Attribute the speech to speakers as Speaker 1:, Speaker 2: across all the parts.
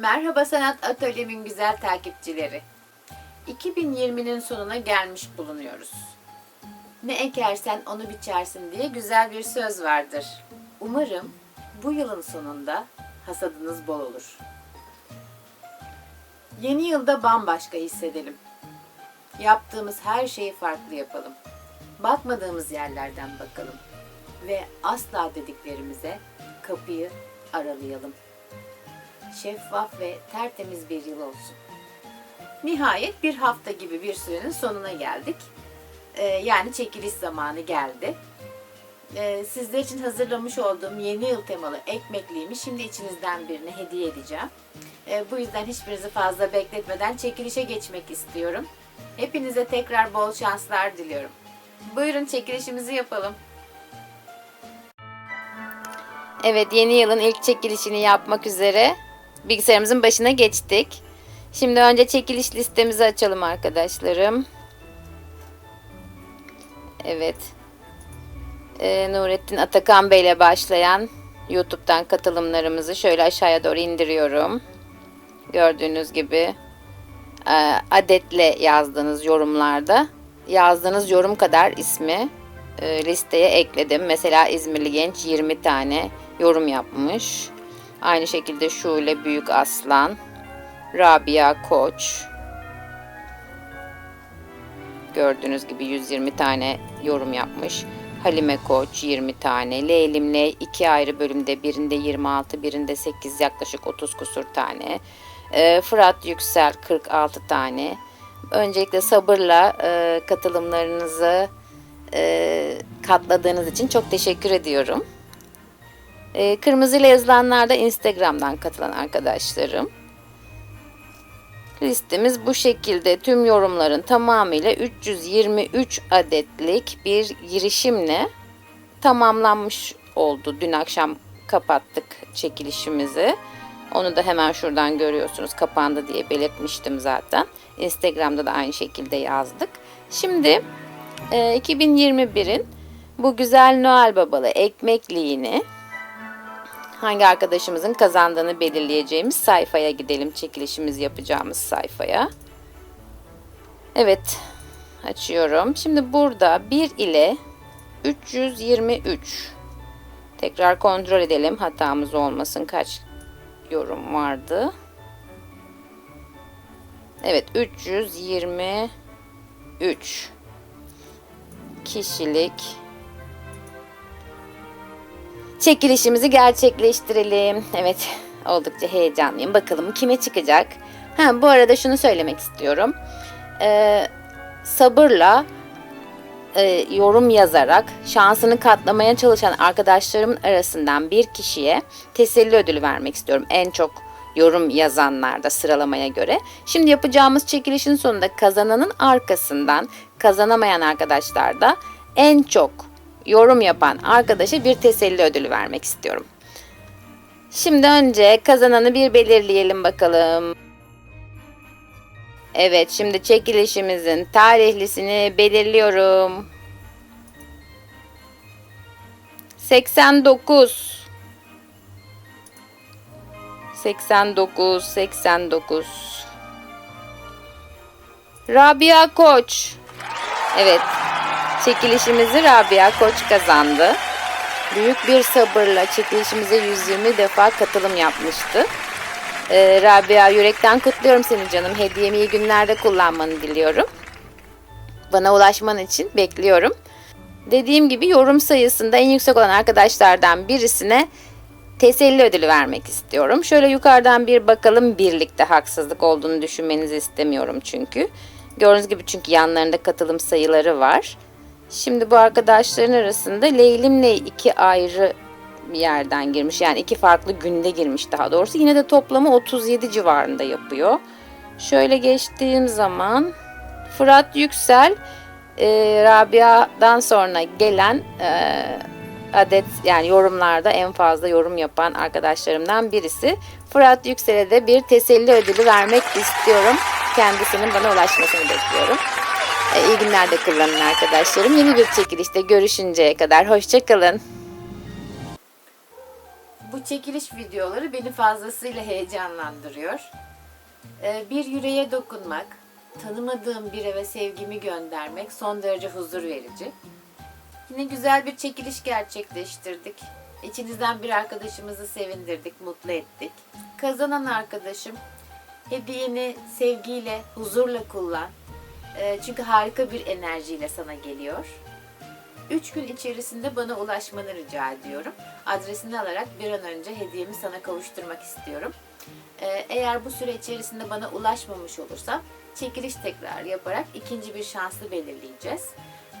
Speaker 1: Merhaba Sanat Atölyemin güzel takipçileri. 2020'nin sonuna gelmiş bulunuyoruz. Ne ekersen onu biçersin diye güzel bir söz vardır. Umarım bu yılın sonunda hasadınız bol olur. Yeni yılda bambaşka hissedelim. Yaptığımız her şeyi farklı yapalım. Bakmadığımız yerlerden bakalım ve asla dediklerimize kapıyı aralayalım şeffaf ve tertemiz bir yıl olsun. Nihayet bir hafta gibi bir sürenin sonuna geldik. Ee, yani çekiliş zamanı geldi. Ee, sizler için hazırlamış olduğum yeni yıl temalı ekmekliğimi şimdi içinizden birine hediye edeceğim. Ee, bu yüzden hiçbirinizi fazla bekletmeden çekilişe geçmek istiyorum. Hepinize tekrar bol şanslar diliyorum. Buyurun çekilişimizi yapalım. Evet yeni yılın ilk çekilişini yapmak üzere bilgisayarımızın başına geçtik. Şimdi önce çekiliş listemizi açalım arkadaşlarım. Evet. Ee, Nurettin Atakan Bey ile başlayan YouTube'dan katılımlarımızı şöyle aşağıya doğru indiriyorum. Gördüğünüz gibi e, adetle yazdığınız yorumlarda yazdığınız yorum kadar ismi e, listeye ekledim. Mesela İzmirli genç 20 tane yorum yapmış. Aynı şekilde Şule Büyük Aslan, Rabia Koç. Gördüğünüz gibi 120 tane yorum yapmış. Halime Koç 20 tane. Leylimle iki ayrı bölümde birinde 26 birinde 8 yaklaşık 30 kusur tane. Ee, Fırat Yüksel 46 tane. Öncelikle sabırla e, katılımlarınızı e, katladığınız için çok teşekkür ediyorum. E, kırmızıyla yazılanlar da Instagram'dan katılan arkadaşlarım. Listemiz bu şekilde tüm yorumların tamamıyla 323 adetlik bir girişimle tamamlanmış oldu. Dün akşam kapattık çekilişimizi. Onu da hemen şuradan görüyorsunuz. Kapandı diye belirtmiştim zaten. Instagram'da da aynı şekilde yazdık. Şimdi e, 2021'in bu güzel Noel Babalı ekmekliğini hangi arkadaşımızın kazandığını belirleyeceğimiz sayfaya gidelim. Çekilişimiz yapacağımız sayfaya. Evet. Açıyorum. Şimdi burada 1 ile 323 tekrar kontrol edelim. Hatamız olmasın. Kaç yorum vardı? Evet 323 kişilik çekilişimizi gerçekleştirelim. Evet oldukça heyecanlıyım. Bakalım kime çıkacak. Ha, bu arada şunu söylemek istiyorum. Ee, sabırla e, yorum yazarak şansını katlamaya çalışan arkadaşlarımın arasından bir kişiye teselli ödülü vermek istiyorum. En çok yorum yazanlarda sıralamaya göre. Şimdi yapacağımız çekilişin sonunda kazananın arkasından kazanamayan arkadaşlar da en çok yorum yapan arkadaşa bir teselli ödülü vermek istiyorum. Şimdi önce kazananı bir belirleyelim bakalım. Evet şimdi çekilişimizin tarihlisini belirliyorum. 89 89 89 Rabia Koç Evet çekilişimizi Rabia Koç kazandı. Büyük bir sabırla çekilişimize 120 defa katılım yapmıştı. Ee, Rabia yürekten kutluyorum seni canım. Hediyemi iyi günlerde kullanmanı diliyorum. Bana ulaşman için bekliyorum. Dediğim gibi yorum sayısında en yüksek olan arkadaşlardan birisine teselli ödülü vermek istiyorum. Şöyle yukarıdan bir bakalım birlikte haksızlık olduğunu düşünmenizi istemiyorum çünkü. Gördüğünüz gibi çünkü yanlarında katılım sayıları var. Şimdi bu arkadaşların arasında Leylim'le iki ayrı yerden girmiş. Yani iki farklı günde girmiş daha doğrusu. Yine de toplamı 37 civarında yapıyor. Şöyle geçtiğim zaman Fırat Yüksel e, Rabia'dan sonra gelen e, adet yani yorumlarda en fazla yorum yapan arkadaşlarımdan birisi. Fırat Yüksel'e de bir teselli ödülü vermek istiyorum. Kendisinin bana ulaşmasını bekliyorum. E, iyi günler de kullanın arkadaşlarım. Yeni bir çekilişte görüşünceye kadar hoşçakalın. Bu çekiliş videoları beni fazlasıyla heyecanlandırıyor. Ee, Bir yüreğe dokunmak, tanımadığım bir eve sevgimi göndermek son derece huzur verici. Yine güzel bir çekiliş gerçekleştirdik. İçinizden bir arkadaşımızı sevindirdik, mutlu ettik. Kazanan arkadaşım hediyeni sevgiyle, huzurla kullan. Ee, Çünkü harika bir enerjiyle sana geliyor. 3 gün içerisinde bana ulaşmanı rica ediyorum. Adresini alarak bir an önce hediyemi sana kavuşturmak istiyorum. Ee, Eğer bu süre içerisinde bana ulaşmamış olursa çekiliş tekrar yaparak ikinci bir şanslı belirleyeceğiz.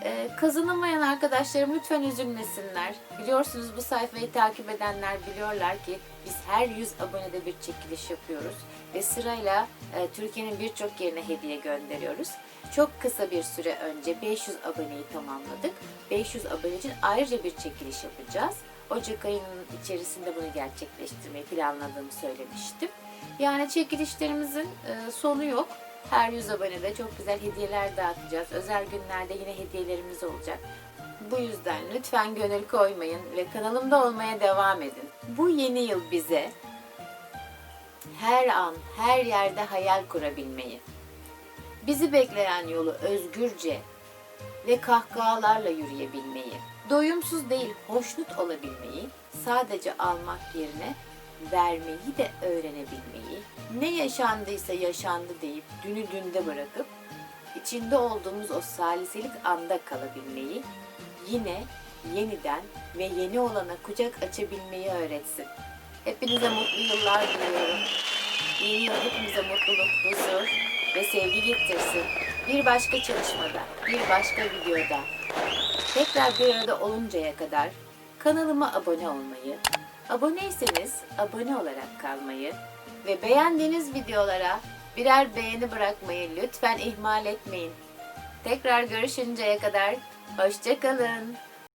Speaker 1: Ee, kazanamayan arkadaşlarım lütfen üzülmesinler. Biliyorsunuz bu sayfayı takip edenler biliyorlar ki biz her 100 abonede bir çekiliş yapıyoruz ve sırayla e, Türkiye'nin birçok yerine hediye gönderiyoruz. Çok kısa bir süre önce 500 aboneyi tamamladık. 500 abone için ayrıca bir çekiliş yapacağız. Ocak ayının içerisinde bunu gerçekleştirmeyi planladığımı söylemiştim. Yani çekilişlerimizin e, sonu yok. Her 100 abonede çok güzel hediyeler dağıtacağız. Özel günlerde yine hediyelerimiz olacak. Bu yüzden lütfen gönül koymayın ve kanalımda olmaya devam edin. Bu yeni yıl bize her an, her yerde hayal kurabilmeyi, bizi bekleyen yolu özgürce ve kahkahalarla yürüyebilmeyi, doyumsuz değil hoşnut olabilmeyi, sadece almak yerine vermeyi de öğrenebilmeyi, ne yaşandıysa yaşandı deyip dünü dünde bırakıp içinde olduğumuz o saliselik anda kalabilmeyi, yine yeniden ve yeni olana kucak açabilmeyi öğretsin. Hepinize mutlu yıllar diliyorum. Yeni yıl hepimize mutluluk, huzur ve sevgi getirsin. Bir başka çalışmada, bir başka videoda tekrar bir arada oluncaya kadar kanalıma abone olmayı, aboneyseniz abone olarak kalmayı ve beğendiğiniz videolara birer beğeni bırakmayı lütfen ihmal etmeyin. Tekrar görüşünceye kadar hoşçakalın.